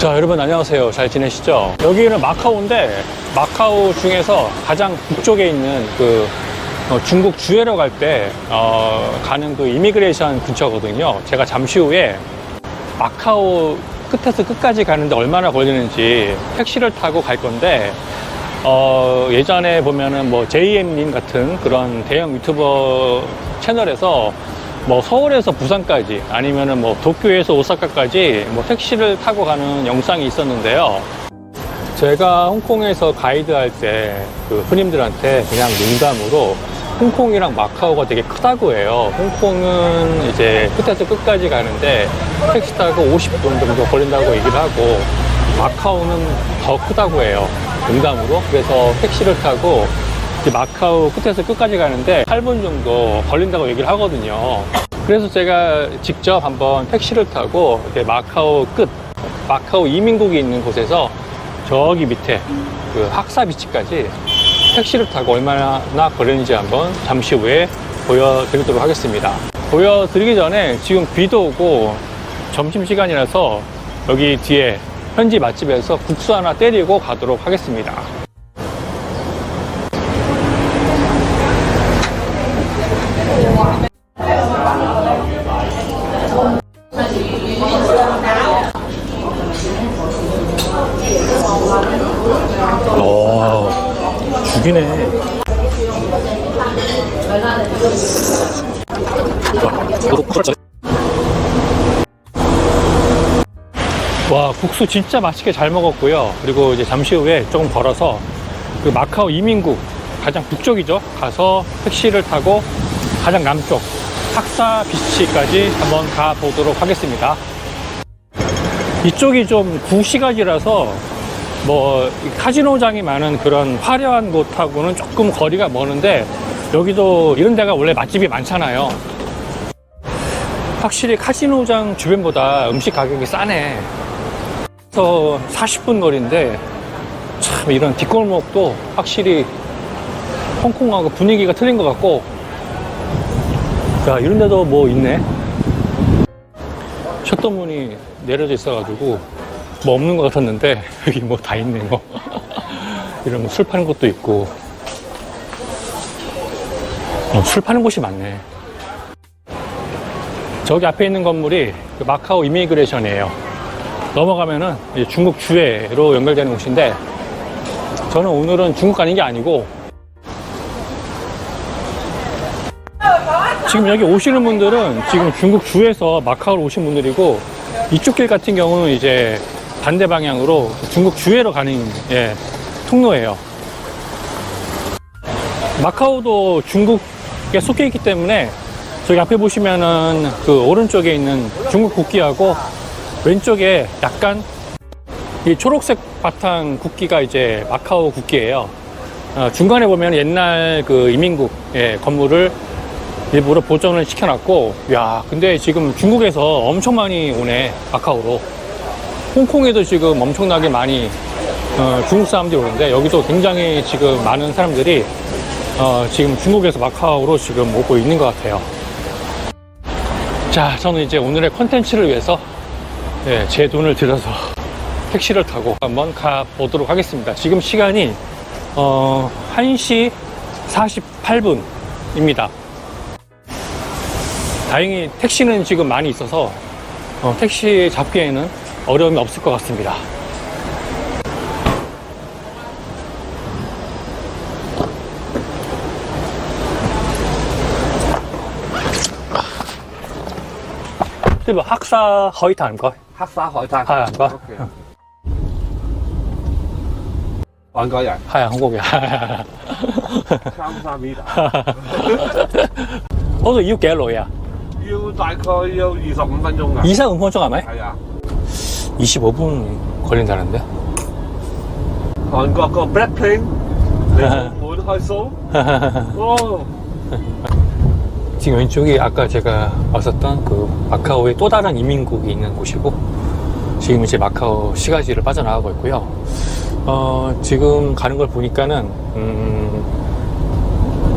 자, 여러분 안녕하세요. 잘 지내시죠? 여기는 마카오인데 마카오 중에서 가장 북쪽에 있는 그 어, 중국 주에러 갈때 가는 그 이미그레이션 근처거든요. 제가 잠시 후에 마카오 끝에서 끝까지 가는데 얼마나 걸리는지 택시를 타고 갈 건데 어, 예전에 보면은 뭐 JM님 같은 그런 대형 유튜버 채널에서 뭐 서울에서 부산까지 아니면은 뭐 도쿄에서 오사카까지 뭐 택시를 타고 가는 영상이 있었는데요. 제가 홍콩에서 가이드 할 때 그 손님들한테 그냥 농담으로 홍콩이랑 마카오가 되게 크다고 해요. 홍콩은 이제 끝에서 끝까지 가는데 택시 타고 50분 정도 걸린다고 얘기를 하고 마카오는 더 크다고 해요. 농담으로. 그래서 택시를 타고 마카오 끝에서 끝까지 가는데 8분 정도 걸린다고 얘기를 하거든요. 그래서 제가 직접 한번 택시를 타고 마카오 끝, 마카오 이민국이 있는 곳에서 저기 밑에 그 학사 비치까지 택시를 타고 얼마나 걸리는지 한번 잠시 후에 보여드리도록 하겠습니다. 보여드리기 전에 지금 비도 오고 점심시간이라서 여기 뒤에 현지 맛집에서 국수 하나 때리고 가도록 하겠습니다. 와, 국수 진짜 맛있게 잘 먹었고요. 그리고 이제 잠시 후에 조금 걸어서 그 마카오 이민국 가장 북쪽이죠. 가서 택시를 타고 가장 남쪽 학사 비치까지 한번 가보도록 하겠습니다. 이쪽이 좀 구시가지라서 뭐이 카지노장이 많은 그런 화려한 곳하고는 조금 거리가 머는데 여기도 이런 데가 원래 맛집이 많잖아요. 확실히 카지노장 주변보다 음식 가격이 싸네. 그래서 40분 거리인데 참 이런 뒷골목도 확실히 홍콩하고 분위기가 틀린 것 같고 야 이런 데도 뭐 있네. 셔터문이 내려져 있어가지고 뭐 없는 것 같았는데 여기 뭐 다 있네 뭐 이런 술 파는 곳도 있고 어, 술 파는 곳이 많네 저기 앞에 있는 건물이 그 마카오 이미그레이션이에요 넘어가면은 중국 주회로 연결되는 곳인데 저는 오늘은 중국 가는 게 아니고 지금 여기 오시는 분들은 지금 중국 주에서 마카오로 오신 분들이고 이쪽 길 같은 경우는 이제 반대 방향으로 중국 주회로 가는 예, 통로예요. 마카오도 중국 에 속해 있기 때문에 저기 앞에 보시면은 그 오른쪽에 있는 중국 국기하고 왼쪽에 약간 이 초록색 바탕 국기가 이제 마카오 국기예요. 어, 중간에 보면 옛날 그 이민국 예, 건물을 일부러 보존을 시켜놨고, 야, 근데 지금 중국에서 엄청 많이 오네, 마카오로. 홍콩에도 지금 엄청나게 많이, 어, 중국 사람들이 오는데, 여기도 굉장히 지금 많은 사람들이, 어, 지금 중국에서 마카오로 지금 오고 있는 것 같아요. 자, 저는 이제 오늘의 컨텐츠를 위해서, 예, 제 돈을 들여서 택시를 타고 한번 가보도록 하겠습니다. 지금 시간이, 어, 1시 48분입니다. 다행히 택시는 지금 많이 있어서 어, 택시 잡기에는 어려움이 없을 것 같습니다. 这个 학사 허이탄 거,黑沙海灘。 하얀 거, OK 韓國人 하얀 한국이야. 三三米大， 어서 이거幾耐呀？要大概要二十五分鐘㗎。 25분 鐘係咪？係啊， 25분 걸린다는데? 韓國個 Blackpink，你會開 show？哦， 지금 왼쪽이 아까 제가 왔었던 그 마카오의 또 다른 이민국이 있는 곳이고 지금 이제 마카오 시가지를 빠져나가고 있고요. 어, 지금 가는 걸 보니까는 음,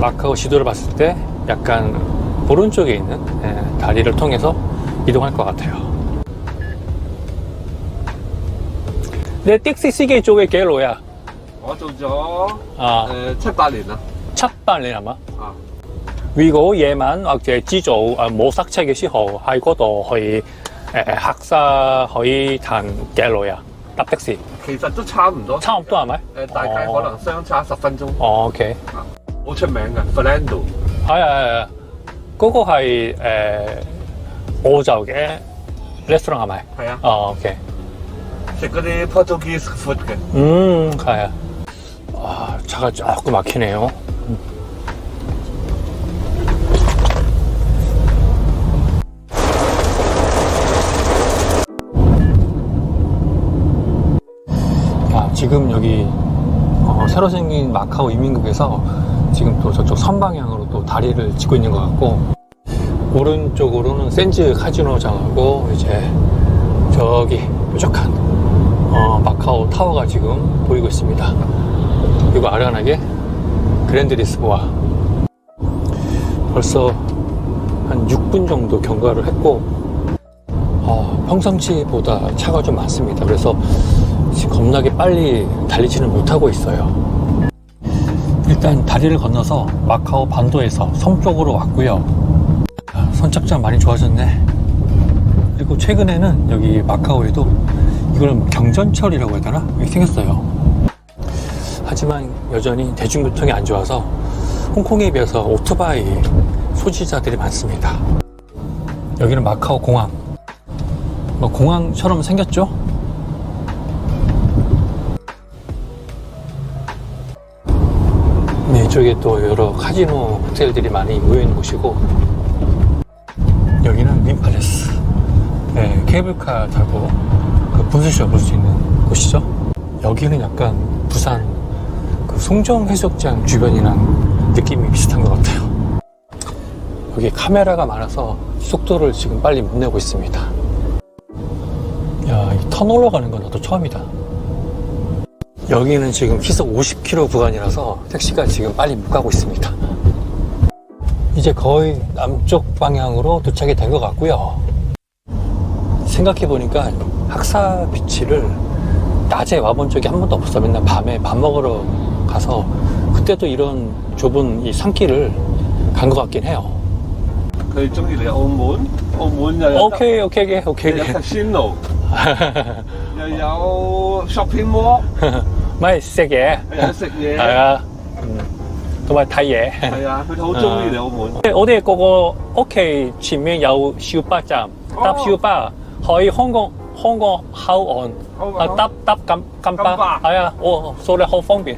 마카오 지도를 봤을 때 약간 오른쪽에 있는 예, 다리를 통해서 이동할 것 같아요. 你的士司機做嘅幾耐啊？我做咗啊，誒七八年啦。七八年係嘛？啊， 如果夜晚或者朝早誒冇塞車嘅時候，喺嗰度去誒黑沙可以彈幾耐啊？搭的士其實都差唔多，差唔多係咪？誒，大概可能相差十分鐘。哦，OK，好出名嘅 Fernando，係啊係啊，嗰、個係誒、澳洲嘅 restaurant 係咪？係啊，哦，OK，食嗰啲 Portuguese food 嘅。 음, 가야. 아, 차가 조금 막히네요. 지금 여기 어, 새로 생긴 마카오 이민국에서 지금 또 저쪽 선방향으로 또 다리를 짓고 있는 것 같고 오른쪽으로는 샌즈 카지노장하고 이제 저기 뾰족한 어, 마카오 타워가 지금 보이고 있습니다. 그리고 아련하게 그랜드 리스보아. 벌써 한 6분 정도 경과를 했고, 어, 평상시보다 차가 좀 많습니다. 그래서 겁나게 빨리 달리지는 못하고 있어요. 일단 다리를 건너서 마카오 반도에서 섬 쪽으로 왔고요. 아, 선착장 많이 좋아졌네. 그리고 최근에는 여기 마카오에도 이걸 뭐 경전철이라고 해야 되나? 이렇게 생겼어요. 하지만 여전히 대중교통이 안 좋아서 홍콩에 비해서 오토바이 소지자들이 많습니다. 여기는 마카오 공항. 뭐 공항처럼 생겼죠? 이쪽에 또 여러 카지노 호텔들이 많이 모여 있는 곳이고 여기는 민팔레스. 네, 케이블카 타고 그 분수쇼 볼 수 있는 곳이죠. 여기는 약간 부산 그 송정 해수욕장 주변이랑 느낌이 비슷한 것 같아요. 여기 카메라가 많아서 속도를 지금 빨리 못 내고 있습니다. 야, 이 터널로 가는 건 나도 처음이다. 여기는 지금 시속 50km 구간이라서 택시가 지금 빨리 못 가고 있습니다. 이제 거의 남쪽 방향으로 도착이 된 것 같고요. 생각해보니까 학사 비치를 낮에 와본 적이 한 번도 없어. 맨날 밤에 밥 먹으러 가서 그때도 이런 좁은 이 산길을 간 것 같긴 해요. 저희 쪽이래. 어몬? 어몬야. 오케이, 오케이, 오케이. 약간 신노. 야야 쇼핑몰. 唔系食嘢，食嘢。系啊，同埋睇嘢。系啊，佢哋好中意你澳门。即系我哋个个屋企前面有小巴站，搭小巴可以香港香港口岸啊搭搭金金巴，系啊，我所以好方便。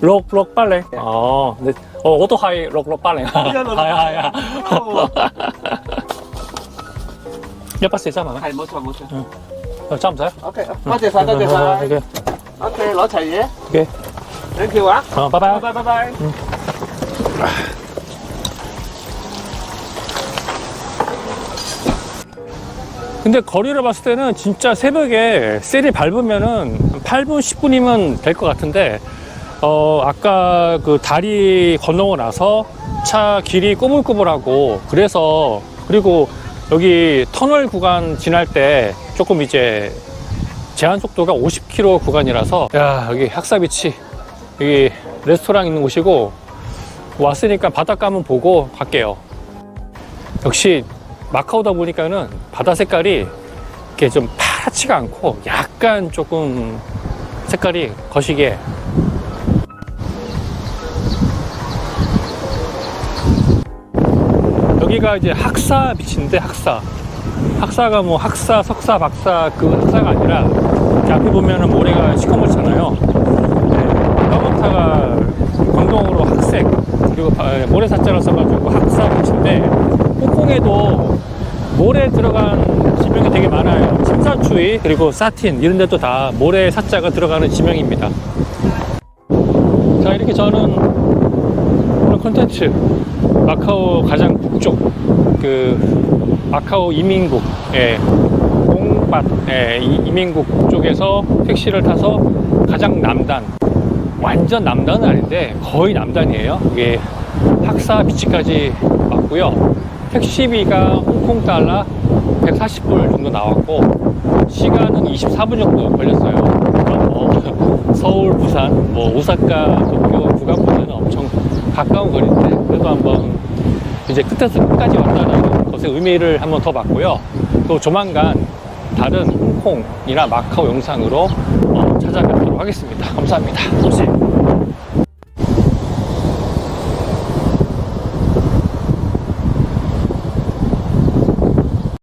록, 록 빨래. 어, 근데, 어, 오토하이 록, 록 빨래. 一路落 하야, 하야. 哦 140三萬咩？係冇錯冇錯。哦差唔使。 OK，多謝晒，多謝晒。 OK， OK，攞齊嘢 OK， ，thank you 啊，好，拜拜拜。拜拜拜。 근데 거리를 봤을 때는 진짜 새벽에 셀이 밟으면은 8분, 10분이면 될 것 같은데, 어, 아까 그 다리 건너고 나서 차 길이 꾸불꾸불하고, 그래서, 그리고 여기 터널 구간 지날 때 조금 이제 제한 속도가 50km 구간이라서, 야, 여기 학사비치, 여기 레스토랑 있는 곳이고, 왔으니까 바닷가 한번 보고 갈게요. 역시 마카오다 보니까는 바다 색깔이 이렇게 좀 파랗지가 않고 약간 조금 색깔이 거시기해. 여기가 이제 학사 빛인데 학사. 학사가 뭐 학사, 석사, 박사 그 학사가 아니라 이렇게 앞에 보면은 모래가 시커멓잖아요. 까마타가 공동으로 학색 그리고 바- 모래사자를 써가지고 학사 빛인데 홍콩에도 모래 들어간 지명이 되게 많아요. 침사추이 그리고 사틴 이런 데도 다 모래 사자가 들어가는 지명입니다. 자 이렇게 저는 오늘 콘텐츠 마카오 가장 북쪽 그 마카오 이민국 예, 옹밭 예, 이- 이민국 쪽에서 택시를 타서 가장 남단 완전 남단은 아닌데 거의 남단이에요. 이게 학사 비치까지 왔고요. 택시비가 홍콩 달러 140불 정도 나왔고 시간은 24분 정도 걸렸어요. 뭐 서울, 부산, 뭐 오사카, 도쿄, 엄청 가까운 거리인데 그래도 한번 이제 끝에서 끝까지 왔다는 것의 의미를 한번 더 봤고요. 또 조만간 다른 홍콩이나 마카오 영상으로 어, 찾아뵙도록 하겠습니다. 감사합니다. 혹시